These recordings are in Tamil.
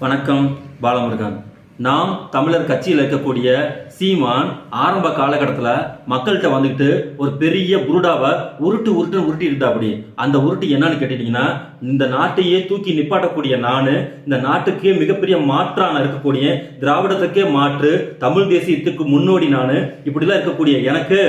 வணக்கம் பாலமுருகன். நாம் தமிழர் கட்சியில் இருக்கக்கூடிய சீமான் ஆரம்ப காலகட்டத்தில் மக்கள்கிட்ட வந்துக்கிட்டு ஒரு பெரிய புருடாவை உருட்டு உருட்டு உருட்டி இருந்தாப்படி அந்த உருட்டு என்னன்னு கேட்டுட்டீங்கன்னா இந்த நாட்டையே தூக்கி நிப்பாட்டக்கூடிய நான் இந்த நாட்டுக்கே மிகப்பெரிய மாற்றான இருக்கக்கூடிய திராவிடத்துக்கே மாற்று தமிழ் தேசியத்துக்கு முன்னோடி நான் இப்படிலாம் இருக்கக்கூடிய எனக்கு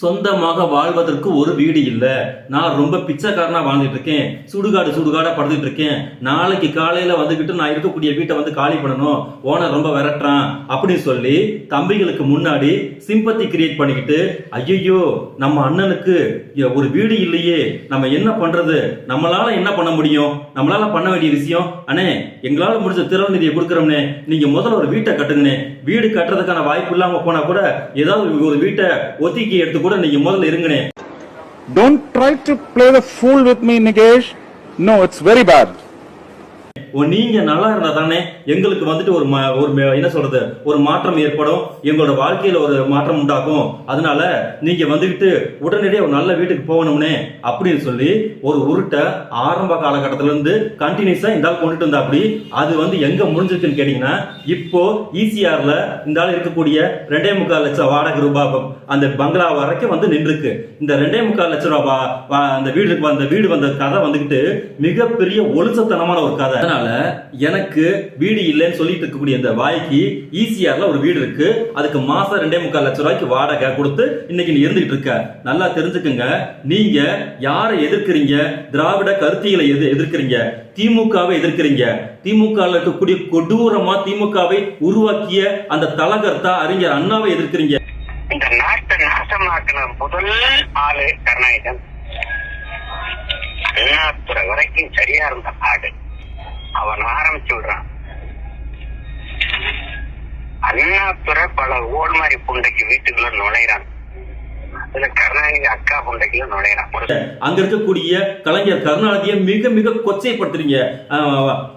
சொந்தமாக வாழ்வதற்கு ஒரு வீடு இல்லை. நான் ரொம்ப பிச்சைக்காரனாக வாழ்ந்துட்டு இருக்கேன் சுடுகாடு சுடுகாடாக படுத்துட்டு இருக்கேன் நாளைக்கு காலையில் வந்துக்கிட்டு நான் இருக்கக்கூடிய வீட்டை வந்து காலி பண்ணணும். ஓனர் ரொம்ப விரட்டுறான் அப்படின்னு சொல்லி தம்பிகளுக்கு முன்னாடி சிம்பத்தி கிரியேட் பண்ணிக்கிட்டு ஐயோ நம்ம அண்ணனுக்கு ஒரு வீடு இல்லையே. நம்ம என்ன பண்ணுறது நம்மளால் என்ன பண்ண முடியும்? நம்மளால் பண்ண வேண்டிய விஷயம் அண்ணே எங்களால் முடிஞ்ச திறன் நிதியை கொடுக்குறோம்னே. நீங்கள் முதல்ல ஒரு வீட்டை கட்டுங்கண்ணே. வீடு கட்டுறதுக்கான வாய்ப்பு இல்லாமல் போனால் கூட ஏதாவது ஒரு வீட்டை ஒத்திக்கி எடுத்து கூட நீங்க முதல்ல இருங்கண்ணே Don't try to play the fool with me, Nikesh. No, it's very bad. ஓ, நீங்க நல்லா இருந்தா தானே எங்களுக்கு வந்துட்டு ஒரு ம- ஒரு என்ன சொல்றது ஒரு மாற்றம் ஏற்படும். எங்களோட வாழ்க்கையில ஒரு மாற்றம் உண்டாகும். அதனால நீங்க வந்துகிட்டு உடனடியாக ஒரு நல்ல வீட்டுக்கு போகணும்னே அப்படின்னு சொல்லி ஒரு உருட்டை ஆரம்ப காலகட்டத்தில இருந்து கண்டினியூஸா இந்த ஆள் கொண்டுட்டு வந்தா அப்படி அது வந்து எங்க முடிஞ்சிருக்குன்னு கேட்டீங்கன்னா இப்போ ஈசிஆரில் இந்த ஆள் இருக்கக்கூடிய ரெண்டே முக்கால் லட்சம் வாடகை ரூபாய் அந்த பங்களா வரைக்கும் வந்து நின்றுருக்கு. இந்த ரெண்டே முக்கால் லட்சம் ரூபாய் வா- வா- அந்த வந்த வீடு வந்த கதை வந்துகிட்டு மிகப்பெரிய ஒழுசத்தனமான ஒரு கதை. அதனால எனக்கு வீடு இல்லைன்னு சொல்லிட்டு இருக்கக்கூடிய இந்த வாய்க்கு ஈசிஆர்ல ஒரு வீடு இருக்கு. அதுக்கு மாசம் ரெண்டே முக்கால் லட்சம் ரூபாய்க்கு வாடகை கொடுத்து இன்னைக்கு நீ இருந்துகிட்டு இருக்க. நல்லா தெரிஞ்சுக்குங்க. நீங்க யாரை எதிர்க்கிறீங்க? திராவிட கருத்திகளை எது எதிர்க்கிறீங்க? திமுகவை எதிர்க்கிறீங்க. திமுக இருக்கக்கூடிய கொடூரமா திமுகவை உருவாக்கிய அந்த தலகர்த்தா அறிஞர் அண்ணாவை எதிர்க்கிறீங்க. இந்த நாட்டை நாசமாக்கின முதல் ஆளு கருணாநிதன் வரைக்கும் சரியா இருந்த ஆடு அவன் ஆரம்பிச்சு விடுறான். அண்ணாத்துறை பல ஓல்மாரி புண்டைக்கு வீட்டுக்குள்ள நுழையிறான். அங்க இருக்கக்கூடிய கலைஞர் கருணாநிதியை மிக மிக கொச்சைப்படுத்துறீங்க.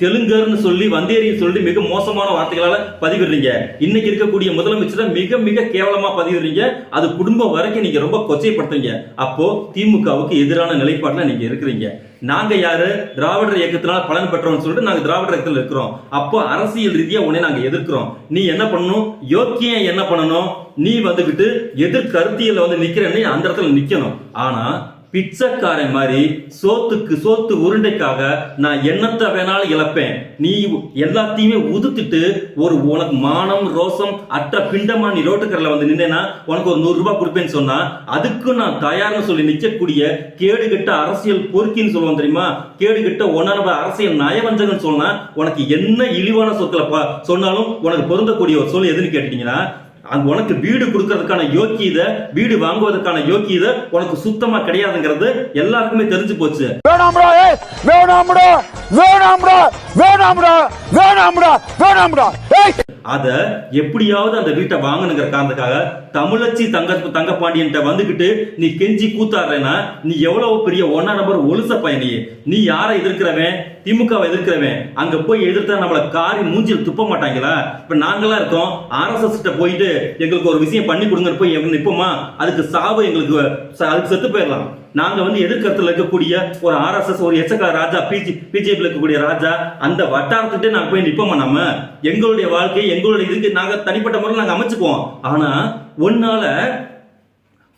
தெலுங்கர்னு சொல்லி வந்தேரின்னு சொல்லி மிக மோசமான வார்த்தைகளால பதிவிடுறீங்க. இன்னைக்கு இருக்கக்கூடிய முதலமைச்சரை மிக மிக கேவலமா பதிவிடுறீங்க. அது குடும்பம் வரைக்கும் நீங்க ரொம்ப கொச்சைப்படுத்துறீங்க. அப்போ திமுகவுக்கு எதிரான நிலைப்பாடுல நீங்க இருக்கிறீங்க. நாங்க யாரு? திராவிடர் இயக்கத்தினால பலன் பெற்றோம்னு சொல்லிட்டு நாங்க திராவிடர் இயக்கத்தில் இருக்கிறோம். அப்போ அரசியல் ரீதியா உன்னை நாங்க எதிர்க்கிறோம். நீ என்ன பண்ணணும்? யோக்கியம் என்ன பண்ணணும்? நீ வந்துகிட்டு எதிர்கருத்தியல் வந்து நிக்கிறேன்னு அந்த இடத்துல நிக்கணும். ஆனா பிச்சைக்காரன் மாதிரி சோத்துக்கு சோத்து உருண்டைக்காக நான் என்னத்தை வேணாலும் இழப்பேன். நீ எல்லாத்தையுமே உதுத்துட்டு ஒரு உனக்கு மானம் ரோசம் அற்ற பிண்டமா நீ ரோட்டுக்கரில் வந்து நின்னேன்னா உனக்கு ஒரு நூறு ரூபாய் கொடுப்பேன்னு சொன்னா அதுக்கு நான் தயார்னு சொல்லி நிற்கக்கூடிய கேடுகட்ட அரசியல் பொறுக்கின்னு சொல்லுவோம் தெரியுமா? கேடுகட்ட உணர்வ அரசியல் நயவஞ்சகன்னு சொன்னா உனக்கு என்ன இழிவான சொற்களை சொன்னாலும் உனக்கு பொருந்தக்கூடிய ஒரு சொல் எதுன்னு கேட்டீங்கன்னா அங்க உனக்கு வீடு கொடுக்கறதுக்கான யோக்கியத வீடு வாங்குவதற்கான யோக்கியத உனக்கு சுத்தமா கிடையாதுங்கிறது எல்லாருக்குமே தெரிஞ்சு போச்சு. வேணாம்டா ஏய் வேணாம்டா வேணாம்டா வேணாம்டா வேணாம்டா வேணாம்டா ஏய் அதை எப்படியாவது அந்த வீட்டை வாங்கணுங்கிற காரணத்துக்காக தமிழச்சி தங்க தங்கப்பாண்டியன்ட்ட வந்துகிட்டு நீ கெஞ்சி கூத்தாடுறேன்னா நீ எவ்வளவு பெரிய ஒன்னா நம்பர் ஒழுச பயணி நீ. யாரை எதிர்க்கிறவன்? திமுகவை எதிர்க்கிறவன். அங்க போய் எதிர்த்தா நம்மள காரி மூஞ்சில் துப்ப மாட்டாங்களா? இப்ப நாங்களா இருக்கோம். ஆர்எஸ்எஸ் கிட்ட போயிட்டு எங்களுக்கு ஒரு விஷயம் பண்ணி கொடுங்க போய் எங்க நிப்போமா? அதுக்கு சாவு எங்களுக்கு ச- அதுக்கு செத்து போயிடலாம். நாங்க வந்து எதிர்கத்தில் இருக்கக்கூடிய ஒரு ஆர்எஸ்எஸ் ஒரு எச்சக்கா ராஜா பிஜி பிஜேபியில் இருக்கக்கூடிய ராஜா அந்த வட்டாரத்துக்கிட்டே நாங்கள் போய் நிற்போமா நம்ம? எங்களுடைய வாழ்க்கை எங்களுடைய இதுக்கு நாங்க தனிப்பட்ட முறையில் நாங்க அமைச்சுக்குவோம். ஆனா உன்னால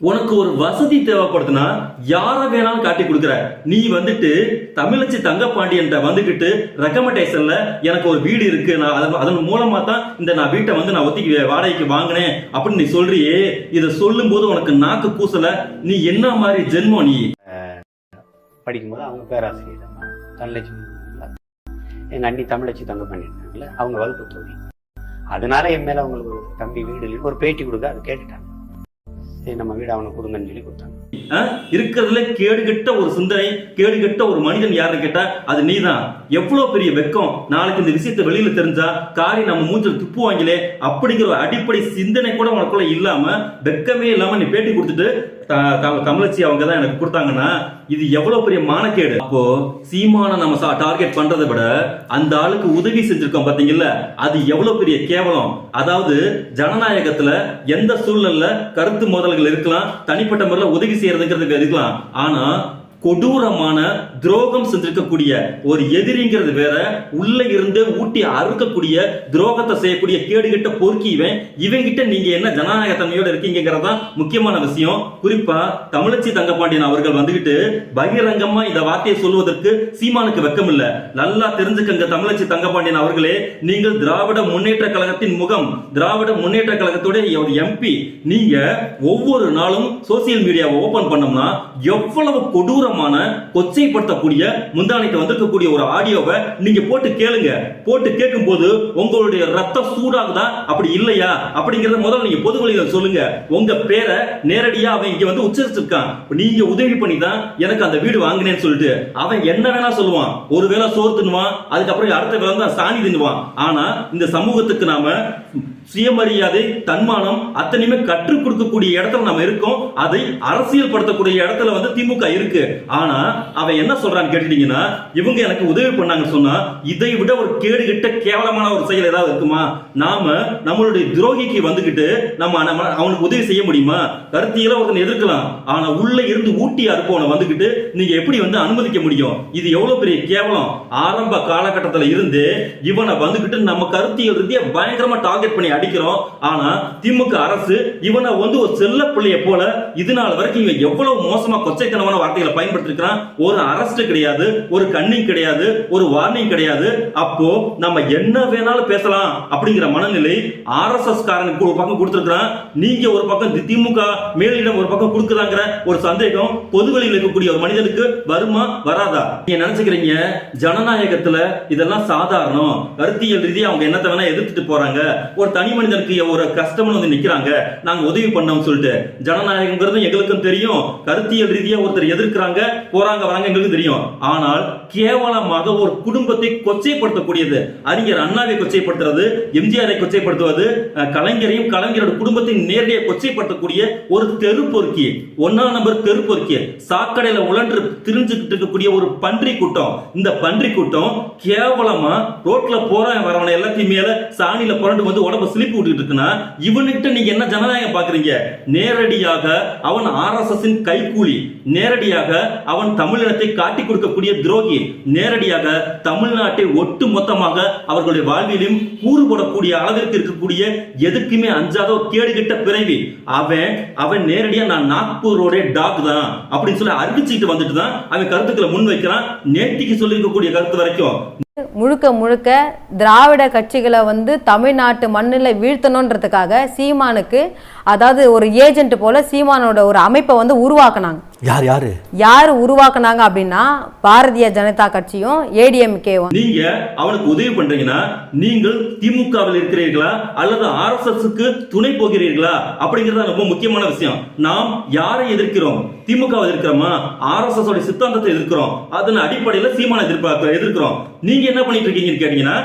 உனக்கு ஒரு வசதி தேவைப்படுதுன்னா யார வேணாலும் காட்டி கொடுக்குற. நீ வந்துட்டு தமிழச்சி தங்கப்பாண்டியன்ட்ட வந்துகிட்டு ரெக்கமெண்டேஷன்ல எனக்கு ஒரு வீடு இருக்கு நான் அதன் அதன் மூலமா தான் இந்த நான் வீட்டை வந்து நான் ஒத்திக்கு வாடகைக்கு வாங்கினேன் அப்படின்னு நீ சொல்றியே இதை சொல்லும் போது உனக்கு நாக்கு கூசல நீ என்ன மாதிரி ஜென்மோ நீ? படிக்கும்போது அவங்க பேராசிரியர் அம்மா தனலட்சுமி அண்ணி தமிழச்சி தங்கப்பாண்டியன் பண்ணியிருந்தாங்கல்ல அவங்க வகுப்பு தோழி. அதனால என் மேல அவங்களுக்கு ஒரு தம்பி வீடு ஒரு பேட்டி கொடுக்க அதை கேட்டுட்டாங்க. சரி நம்ம வீடு அவனுக்கு கொடுங்கன்னு சொல்லி கொடுத்தாங்க. இருக்கிறதுல கேடுகெட்ட ஒரு சிந்தனை கேடுகெட்ட ஒரு மனிதன் யாருன்னு கேட்டா அது நீதான். எவ்வளவு பெரிய வெக்கம். நாளைக்கு இந்த விஷயத்த வெளியில தெரிஞ்சா காரி நம்ம மூஞ்சில் துப்புவாங்களே அப்படிங்கிற அடிப்படை சிந்தனை கூட உனக்குள்ள இல்லாம வெக்கமே இல்லாம நீ பேட்டி கொடுத்துட்டு தமிழச்சி அவங்க தான் எனக்கு கொடுத்தாங்கன்னா இது எவ்வளவு பெரிய மானக்கேடு? அப்போ சீமான நம்ம டார்கெட் பண்றதை விட அந்த ஆளுக்கு உதவி செஞ்சிருக்கோம் பாத்தீங்கல்ல? அது எவ்வளவு பெரிய கேவலம்? அதாவது ஜனநாயகத்துல எந்த சூழ்நிலையில கருத்து மோதல்கள் இருக்கலாம் தனிப்பட்ட முறையில் உதவி செய்யறதுங்கிறது இருக்கலாம். ஆனா கொடூரமான துரோகம் செஞ்சிருக்கக்கூடிய ஒரு எதிரிங்கிறது வேற. உள்ள இருந்து ஊட்டி அறுக்கக்கூடிய துரோகத்தை செய்யக்கூடிய கேடுகிட்ட பொறுக்கி இவன். இவங்கிட்ட நீங்க என்ன ஜனநாயக தன்மையோட இருக்கீங்கிறதா முக்கியமான விஷயம். குறிப்பா தமிழச்சி தங்கப்பாண்டியன் அவர்கள் வந்துகிட்டு பகிரங்கமா இந்த வார்த்தையை சொல்வதற்கு சீமானுக்கு வெக்கம் இல்ல நல்லா தெரிஞ்சுக்கங்க தமிழச்சி தங்கப்பாண்டியன் அவர்களே நீங்கள் திராவிட முன்னேற்ற கழகத்தின் முகம் திராவிட முன்னேற்ற கழகத்துடைய ஒரு எம்பி நீங்க ஒவ்வொரு நாளும் சோசியல் மீடியாவை ஓபன் பண்ணோம்னா எவ்வளவு கொடூரம் கொடூரமான கொச்சைப்படுத்தக்கூடிய முந்தானைக்கு வந்திருக்கக்கூடிய ஒரு ஆடியோவை நீங்க போட்டு கேளுங்க. போட்டு கேட்கும் போது உங்களுடைய ரத்தம் சூடாகுதா? அப்படி இல்லையா? அப்படிங்கறத முதல்ல நீங்க பொது சொல்லுங்க. உங்க பேரை நேரடியா அவன் இங்க வந்து உச்சரிச்சிருக்கான். நீங்க உதவி பண்ணி தான் எனக்கு அந்த வீடு வாங்கினேன்னு சொல்லிட்டு அவன் என்ன வேணா சொல்லுவான். ஒருவேளை சோறு தின்னுவான் அதுக்கப்புறம் அடுத்த வேலை தான் சாணி தின்னுவான். ஆனா இந்த சமூகத்துக்கு நாம சுயமரியாதை தன்மானம் அத்தனையுமே கற்றுக் கொடுக்கக்கூடிய இடத்துல நம்ம இருக்கோம். அதை அரசியல் படுத்தக்கூடிய இடத்துல வந்து திமுக இருக்கு. ஆனா அவன் என்ன சொல்றான்னு கேட்டுட்டீங்கன்னா இவங்க எனக்கு உதவி பண்ணாங்க சொன்னா இதை விட ஒரு கேடு கிட்ட கேவலமான ஒரு செயல் ஏதாவது இருக்குமா? நாம நம்மளுடைய துரோகிக்கு வந்துகிட்டு நம்ம நம்ம அவனுக்கு உதவி செய்ய முடியுமா? கருத்தியில ஒருத்தன் எதிர்க்கலாம். ஆனா உள்ள இருந்து ஊட்டி அறுப்பவனை வந்துகிட்டு நீங்க எப்படி வந்து அனுமதிக்க முடியும்? இது எவ்வளவு பெரிய கேவலம்? ஆரம்ப காலகட்டத்தில் இருந்து இவனை வந்துகிட்டு நம்ம கருத்தியல் ரீதியா பயங்கரமா டார்கெட் பண்ணி அடிக்கிறோம். ஆனா திமுக அரசு இவனை வந்து ஒரு செல்ல பிள்ளைய போல இது நாள் வரைக்கும் இவன் எவ்வளவு மோசமா கொச்சைத்தனமான வார்த்தைகளை பயன்படுத்திருக்கிறான்? ஒரு அரஸ்ட் கிடையாது ஒரு கண்ணிங் கிடையாது ஒரு வார்னிங் கிடையாது. அப்போ நம்ம என்ன வேணாலும் பேசலாம் அப்படிங்கிற மனநிலை ஆர்எஸ்எஸ் காரனுக்கு ஒரு பக்கம் கொடுத்திருக்கிறான். நீங்க ஒரு பக்கம் திமுக மேலிடம் ஒரு பக்கம் கொடுக்குறாங்கிற ஒரு சந்தேகம் பொதுவெளியில் இருக்கக்கூடிய ஒரு மனிதனுக்கு வருமா வராதா? நீங்க நினைச்சுக்கிறீங்க ஜனநாயகத்துல இதெல்லாம் சாதாரணம். கருத்தியல் ரீதியா அவங்க என்னத்தை வேணா எதிர்த்துட்டு போறாங்க. ஒரு தனி தனி மனிதனுக்கு ஒரு கஷ்டம்னு வந்து நிக்கிறாங்க. நாங்க உதவி பண்ணோம் சொல்லிட்டு. ஜனநாயகங்கிறது எங்களுக்கும் தெரியும். கருத்தியல் ரீதியா ஒருத்தர் எதிர்க்கிறாங்க போறாங்க வராங்க எங்களுக்கு தெரியும். ஆனால் கேவலமாக ஒரு குடும்பத்தை கொச்சைப்படுத்தக்கூடியது. அறிஞர் அண்ணாவை கொச்சைப்படுத்துறது எம்ஜிஆரை கொச்சைப்படுத்துவது கலைஞரையும் கலைஞரோட குடும்பத்தை நேரடியாக கொச்சைப்படுத்தக்கூடிய ஒரு தெரு பொறுக்கி ஒன்னாம் நம்பர் தெரு பொறுக்கி சாக்கடையில உழன்று திரிஞ்சுக்கிட்டு இருக்கக்கூடிய ஒரு பன்றி கூட்டம். இந்த பன்றி கூட்டம் கேவலமா ரோட்ல போற வரவனை எல்லாத்தையும் மேல சாணியில புரண்டு வந்து உடம்பு சிலிப்பி விட்டுட்டு இருக்குன்னா இவனுக்கிட்ட நீங்க என்ன ஜனநாயகம் பாக்குறீங்க நேரடியாக அவன் ஆர் எஸ் எஸ் கைகூலி நேரடியாக அவன் தமிழினத்தை காட்டி கொடுக்கக்கூடிய துரோகி நேரடியாக தமிழ்நாட்டை ஒட்டு மொத்தமாக அவர்களுடைய வாழ்விலும் கூறு போடக்கூடிய அளவிற்கு இருக்கக்கூடிய எதுக்குமே அஞ்சாத கேடுகிட்ட பிறவி. அவன் அவன் நேரடியா நான் நாக்பூரோட டாக் தான் அப்படின்னு சொல்லி அறிவிச்சுட்டு வந்துட்டு தான் அவன் கருத்துக்களை முன் வைக்கிறான் நேற்றுக்கு சொல்லியிருக்கக்கூடிய கருத்து வரைக்கும் முழுக்க முழுக்க திராவிட கட்சிகளை வந்து தமிழ்நாட்டு மண்ணில் வீழ்த்தணுன்றதுக்காக சீமானுக்கு அதாவது ஒரு ஏஜென்ட் போல சீமானோட ஒரு அமைப்பை வந்து உருவாக்குனாங்க. யார் யாரு? யார் உருவாக்குனாங்க அப்படின்னா பாரதிய ஜனதா கட்சியும் ஏடிஎம்கேவும். நீங்க அவனுக்கு உதவி பண்றீங்கன்னா நீங்கள் திமுகவில் இருக்கிறீர்களா அல்லது ஆர்எஸ்எஸ்க்கு துணை போகிறீர்களா அப்படிங்கிறது ரொம்ப முக்கியமான விஷயம். நாம் யாரை எதிர்க்கிறோம்? திமுக எதிர்க்கிறோமா? ஆர்எஸ்எஸ் உடைய சித்தாந்தத்தை எதிர்க்கிறோம். அதன் அடிப்படையில சீமான எதிர்பார்க்க எதிர்க்கிறோம். நீங்க என்ன பண்ணிட்டு இருக்கீங்கன்னு கேட்டீங்கன்னா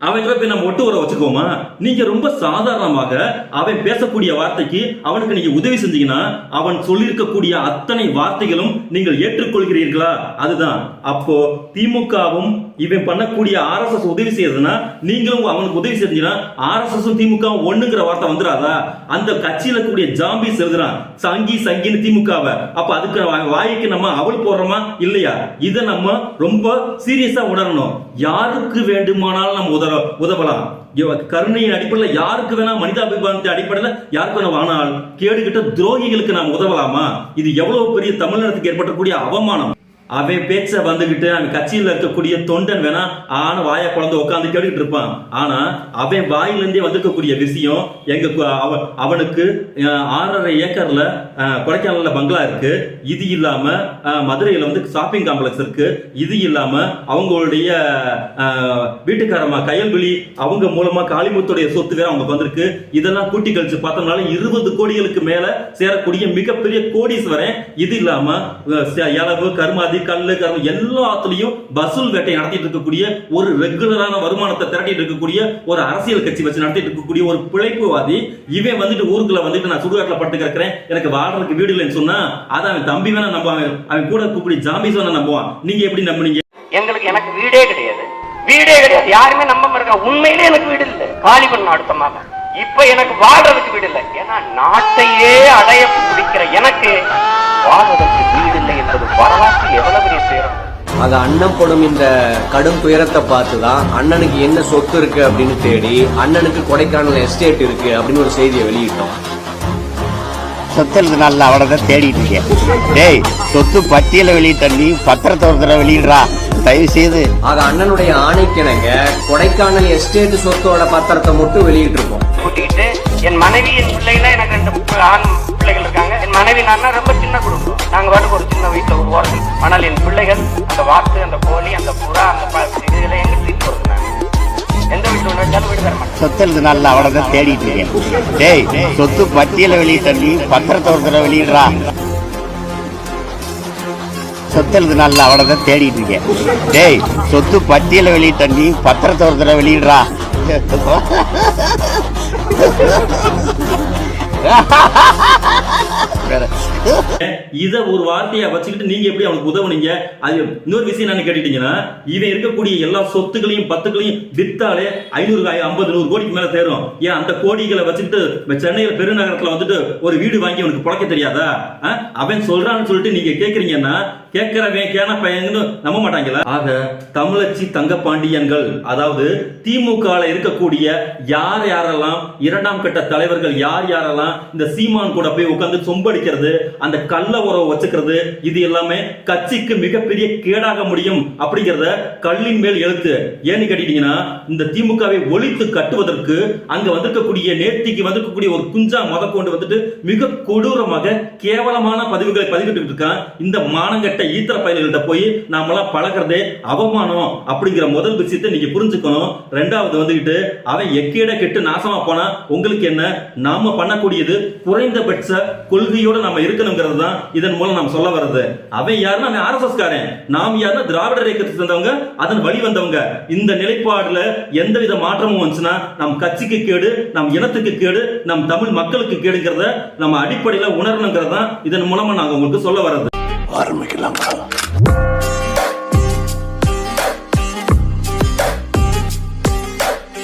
அவங்களை போய் நம்ம ஒட்டு உற வச்சுக்கோமா நீங்க ரொம்ப சாதாரணமாக அவன் பேசக்கூடிய வார்த்தைக்கு அவனுக்கு நீங்க உதவி செஞ்சீங்கன்னா அவன் சொல்லியிருக்கக்கூடிய அத்தனை வார்த்தைகளும் நீங்கள் ஏற்றுக்கொள்கிறீர்களா? அதுதான். அப்போ திமுகவும் இவன் பண்ணக்கூடிய ஆர்எஸ்எஸ் உதவி செய்யறதுன்னா நீங்களும் அவனுக்கு உதவி செஞ்சீங்கன்னா ஆர்எஸ்எஸ் திமுக ஒண்ணுங்கிற வார்த்தை வந்துடாதா அந்த கட்சியில கூடிய ஜாம்பி எழுதுறான் சங்கி சங்கின்னு திமுகவை. அப்ப அதுக்கு வாய்க்கு நம்ம அவள் போடுறோமா? இல்லையா? இதை நம்ம ரொம்ப சீரியஸா உணரணும். யாருக்கு வேண்டுமானாலும் நம்ம உதவ உதவலாம். கருணையின் அடிப்படையில் யாருக்கு வேணா மனிதாபிமானத்தின் அடிப்படையில் யாருக்கு வேணா ஆனால் கேடுகிட்ட துரோகிகளுக்கு நாம் உதவலாமா? இது எவ்வளவு பெரிய தமிழ்நாட்டுக்கு ஏற்படக்கூடிய அவமானம். அவன் பேச்ச வந்துகிட்டு அவன் கட்சியில் இருக்கக்கூடிய தொண்டன் வேணா ஆன வாயை குழந்தை உட்காந்து கேட்டுக்கிட்டு இருப்பான். ஆனா அவன் வாயிலிருந்தே வந்திருக்கக்கூடிய விஷயம் எங்க அவனுக்கு ஆறரை ஏக்கர்ல அஹ், கொடைக்கானல்ல பங்களா இருக்கு. இது இல்லாம மதுரையில வந்து ஷாப்பிங் காம்ப்ளெக்ஸ் இருக்கு. இது இல்லாம அவங்களுடைய வீட்டுக்காரமா கயல்விழி அவங்க மூலமா காளிமுத்துடைய சொத்து வேற அவங்க வந்திருக்கு. இதெல்லாம் கூட்டி கழிச்சு பார்த்தோம்னால இருபது கோடிகளுக்கு மேல சேரக்கூடிய மிகப்பெரிய கோடீஸ்வரன். இது இல்லாம அஹ், கருமாதி இலவு கல்லு கரும எல்லாத்துலயும் வசூல் வேட்டை நடத்திட்டு இருக்கக்கூடிய ஒரு ரெகுலரான வருமானத்தை திரட்டிட்டு இருக்கக்கூடிய ஒரு அரசியல் கட்சி வச்சு நடத்திட்டு இருக்கக்கூடிய ஒரு பிழைப்புவாதி இவன் வந்துட்டு ஊருக்குள்ள வந்துட்டு நான் சுடுகாட்டில் பட்டு கிடக்கிறேன் எனக்கு வாழ்றதுக்கு வீடு இல்லைன்னு சொன்னா அதை அவன் தம்பி வேணா நம்புவான் அவன் கூட கூப்பிடி ஜாம்பிஸ் வேணா நம்புவான். நீங்க எப்படி நம்புனீங்க? எங்களுக்கு எனக்கு வீடே கிடையாது. வீடே கிடையாது. யாருமே நம்ப மாட்டாங்க. உண்மையிலே எனக்கு வீடு இல்லை. காலி பண்ண அடுத்த மாதம். இப்ப எனக்கு வாழ்றதுக்கு வீடு இல்லை. ஏன்னா நாட்டையே அடைய பிடிக்கிற எனக்கு வாழ்றதுக்கு வீடு இல்லை என்பது வரலாற்றில் எவ்வளவு பெரிய துயரம் அது அண்ணன் படும் இந்த கடும் துயரத்தை பார்த்து தான் அண்ணனுக்கு என்ன சொத்து இருக்கு அப்படின்னு தேடி அண்ணனுக்கு கொடைக்கானல் எஸ்டேட் இருக்கு அப்படின்னு ஒரு செய்தியை வெளியிட்டோம். சொத்து நல்ல அவனை தான் தேடிட்டு இருக்கேன். டேய் சொத்து பட்டியல வெளியிட்ட நீ பத்திரத்தை ஒரு தடவை வெளியிடுறா. தயவு செய்து ஆக அண்ணனுடைய ஆணைக்கிணங்க கொடைக்கானல் எஸ்டேட் சொத்தோட பத்திரத்தை மட்டும் வெளியிட்டு இருக்கோம் கூட்டிட்டு என் மனைவி என் பிள்ளைகள எனக்கு ரெண்டு ஆண் பிள்ளைகள் இருக்காங்க. என் மனைவி நான் ரொம்ப சின்ன குடும்பம் நாங்கள் பாட்டுக்கு ஒரு சின்ன வீட்டில் உருவாக்கணும் ஆனால் என் பிள்ளைகள் அந்த வாத்து அந்த கோழி அந்த புறா அந்த இதுகளை எங்களுக்கு தீர்த்து கொடுக்குறாங்க எந்த ஒன்று வீடு தர மாட்டேன் சொத்து நல்ல அவனை தான் தேடிட்டு இருக்கேன். டேய் சொத்து பட்டியல வெளியே தண்ணி பத்திரத்தை ஒரு வெளியிடுறா. சொத்து நல்ல அவனை தான் தேடிட்டு இருக்கேன். டேய் சொத்து பட்டியல வெளியே தண்ணி பத்திரத்தை ஒரு வெளியிடுறா. இத ஒரு வார்த்தையை வச்சுக்கிட்டு நீங்க எப்படி அவனுக்கு உதவுனீங்க? அது இன்னொரு விஷயம் என்ன கேட்டுட்டீங்கன்னா இவன் இருக்கக்கூடிய எல்லா சொத்துக்களையும் பத்துக்களையும் வித்தாலே ஐநூறு ஐம்பது நூறு கோடிக்கு மேல தேரும் ஏன் அந்த கோடிகளை வச்சுக்கிட்டு சென்னையில பெருநகரத்துல வந்துட்டு ஒரு வீடு வாங்கி அவனுக்கு பிழைக்க தெரியாதா? அவன் சொல்றான்னு சொல்லிட்டு நீங்க கேக்குறீங்கன்னா கேட்கிறவன் கேன பையன்னு நம்ப மாட்டாங்களா? ஆக தமிழச்சி தங்க பாண்டியன்கள் அதாவது திமுக இருக்கக்கூடிய யார் யாரெல்லாம் இரண்டாம் கட்ட தலைவர்கள் யார் யாரெல்லாம் இந்த சீமான் கூட போய் உட்கார்ந்து சொம்படிக்கிறது அந்த கள்ள உறவை வச்சுக்கிறது இது எல்லாமே கட்சிக்கு மிகப்பெரிய கேடாக முடியும் அப்படிங்கிறத கல்லின் மேல் எழுத்து. ஏன்னு கேட்டீங்கன்னா இந்த திமுகவை ஒழித்து கட்டுவதற்கு அங்க வந்திருக்கக்கூடிய நேர்த்திக்கு வந்திருக்கக்கூடிய ஒரு குஞ்சா முத கொண்டு வந்துட்டு மிக கொடூரமாக கேவலமான பதிவுகளை பதிவிட்டு இருக்கான். இந்த மானங்கட்ட ஈத்திர பயல்கள்ட்ட போய் நாமெல்லாம் பழகிறதே அவமானம் அப்படிங்கிற முதல் விஷயத்தை நீங்க புரிஞ்சுக்கணும். ரெண்டாவது வந்துகிட்டு அவன் எக்கேட கெட்டு நாசமா போனா உங்களுக்கு என்ன? நாம பண்ணக்கூடியது குறைந்தபட்ச கொள்கையோட நம்ம இருக்கணுங்கிறது தான் இதன் மூலம் நாம் சொல்ல வர்றது. அவன் யாருன்னா அவன் ஆர்எஸ்எஸ் காரன் நாம் யாருன்னா திராவிடர் இயக்கத்தை சேர்ந்தவங்க அதன் வழி வந்தவங்க. இந்த நிலைப்பாடுல எந்தவித மாற்றமும் வந்துச்சுன்னா நம் கட்சிக்கு கேடு நம் இனத்துக்கு கேடு நம் தமிழ் மக்களுக்கு கேடுங்கிறத நம்ம அடிப்படையில் உணரணுங்கிறது தான் இதன் மூலமா நாங்கள் உங்களுக்கு சொல்ல வர்றது. ஆரம்பிக்கலாம்